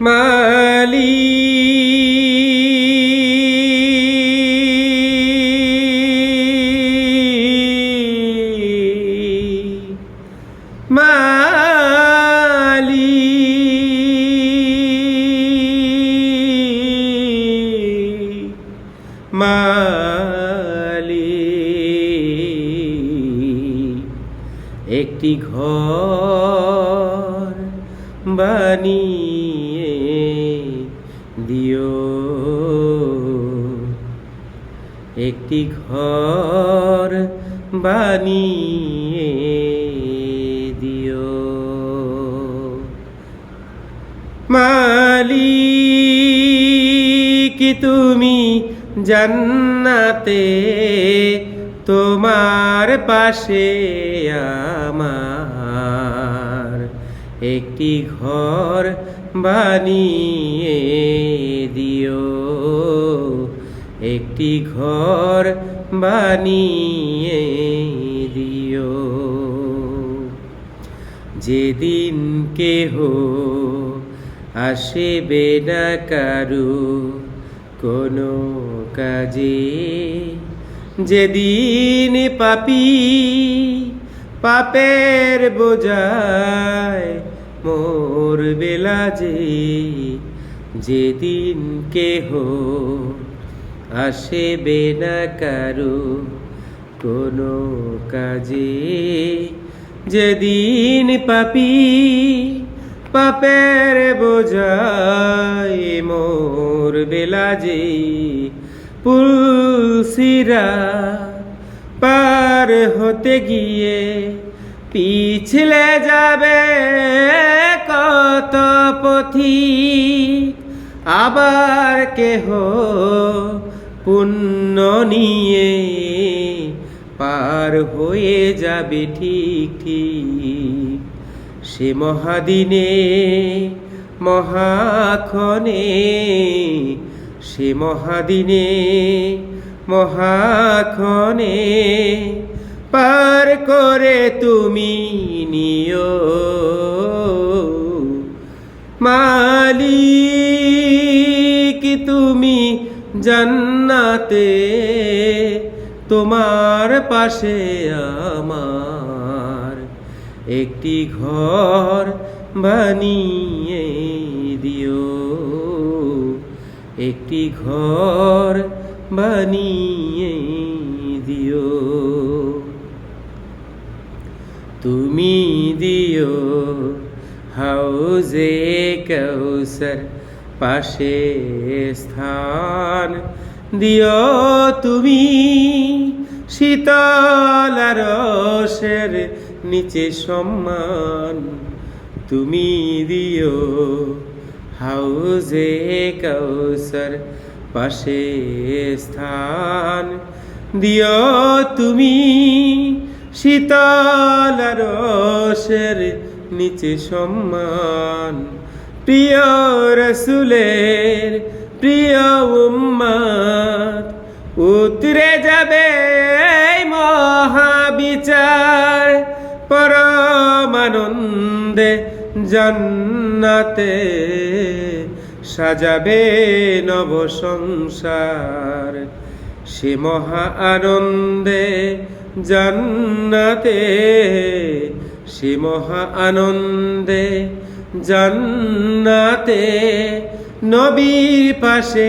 মালি। একটি ঘর বানিয়ে একটি ঘর বানিয়ে দিও। মালিক তুমি জান্নাতে তোমার পাশে আমার একটি ঘর বানিয়ে দিও। একটি ঘর বানিয়ে দিও। যেদিন কেহ আসবে না কারু কোনো কাজে, যেদিন পাপি পাপের বোঝায় মোর বেলা যে যেদিন কেহ আসবে না কারু কোনো কাজে। যেদিন পাপি পাপের বোঝায় মোর বেলা যে পুলসিরা পার হতে গিয়ে পিছলে যাবে কত পথি। আবার কেহ পুণ্য নিয়ে পার হয়ে যাবে ঠিক ঠিক। সে মহাদিনে, মহাক্ষণে, সে মহাদিনে, মহাক্ষণে পার করে তুমি নিও। মালিক তুমি জান্নাতে, তোমার পাশে আমার একটি ঘর বানিয়ে দিও। একটি ঘর বানিয়ে দিও। তুমি দিও হাউজে কৌসর পাশে স্থান। দিও তুমি শীতল রসের নিচে সম্মান। তুমি দিও হাউজে কৌসর পাশে স্থান। দিও তুমি শীতল রসের নিচে সম্মান। প্রিয় রসুলের প্রিয় উম্মাদ উতরে যাবে মহাবিচার। পরমানন্দে জান্নাতে সাজাবে নব সংসার। সে মহা আনন্দে জান্নাতে, সে মহা আনন্দে জান্নাতে, নবীর পাশে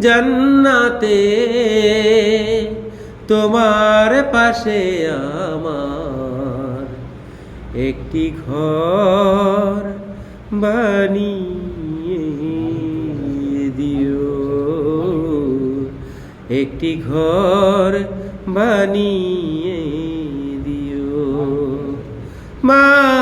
জান্নাতে। তোমার পাশে আমার একটি ঘর বানিয়ে দিও। একটি ঘর বানিয়ে দিও। মালিক